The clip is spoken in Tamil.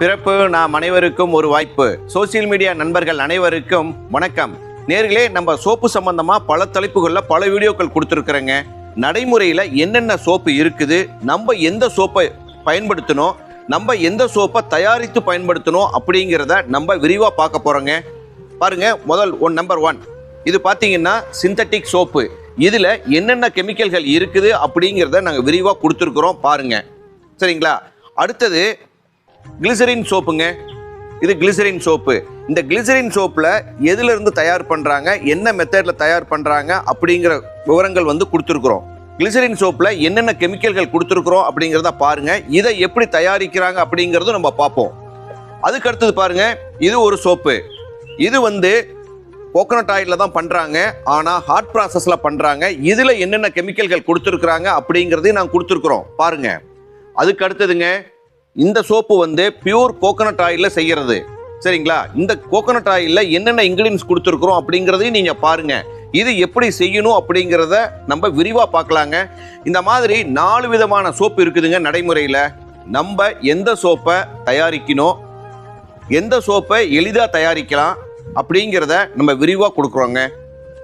பிறப்பு நாம் அனைவருக்கும் ஒரு வாய்ப்பு. சோசியல் மீடியா நண்பர்கள் அனைவருக்கும் வணக்கம். நேர்களே நம்ம சோப்பு சம்பந்தமா பல தலைப்புகளில் பல வீடியோக்கள் கொடுத்துருக்குறேங்க. நடைமுறையில் என்னென்ன சோப்பு இருக்குது நம்ம எந்த சோப்பை பயன்படுத்தணும் நம்ம எந்த சோப்பை தயாரித்து பயன்படுத்தணும் அப்படிங்கிறத நம்ம விரிவாக பார்க்க போகிறோங்க பாருங்க முதல் ஒன் நம்பர் ஒன். இது பார்த்தீங்கன்னா சிந்தட்டிக் சோப்பு. இதில் என்னென்ன கெமிக்கல்கள் இருக்குது அப்படிங்கிறத நாங்கள் விரிவாக கொடுத்துருக்குறோம் பாருங்க. சரிங்களா? அடுத்தது கிளிசரின் சோப்புங்க. இது கிளிசரின் சோப்பு. இந்த கிளிசரின் சோப்பில் எதுலேருந்து தயார் பண்ணுறாங்க என்ன மெத்தடில் தயார் பண்ணுறாங்க அப்படிங்கிற விவரங்கள் வந்து கொடுத்துருக்குறோம். கிளிசரின் சோப்பில் என்னென்ன கெமிக்கல்கள் கொடுத்துருக்குறோம் அப்படிங்கிறத பாருங்க. இதை எப்படி தயாரிக்கிறாங்க அப்படிங்கிறதும் நம்ம பார்ப்போம். அதுக்கு அடுத்தது பாருங்க இது ஒரு சோப்பு. இது வந்து கோகோனட் ஆயிலில் தான் பண்ணுறாங்க ஆனால் ஹார்ட் ப்ராசஸில் பண்ணுறாங்க இதில் என்னென்ன கெமிக்கல்கள் கொடுத்துருக்குறாங்க அப்படிங்கிறதையும் நாங்கள் கொடுத்துருக்குறோம். பாருங்கள் அதுக்கு அடுத்ததுங்க இந்த சோப்பு வந்து பியூர் கோகனட் ஆயிலில் செய்கிறது சரிங்களா? இந்த கோகனட் ஆயிலில் என்னென்ன இன்க்ரீடியன்ஸ் கொடுத்துருக்குறோம் அப்படிங்கிறதையும் நீங்கள் பாருங்க. இது எப்படி செய்யணும் அப்படிங்கிறத நம்ம விரிவாக பார்க்கலாங்க. இந்த மாதிரி நாலு விதமான சோப்பு இருக்குதுங்க நடைமுறையில். நம்ம எந்த சோப்பை தயாரிக்கணும் எந்த சோப்பை எளிதாக தயாரிக்கலாம் அப்படிங்கிறத நம்ம விரிவாக கொடுக்குறோங்க.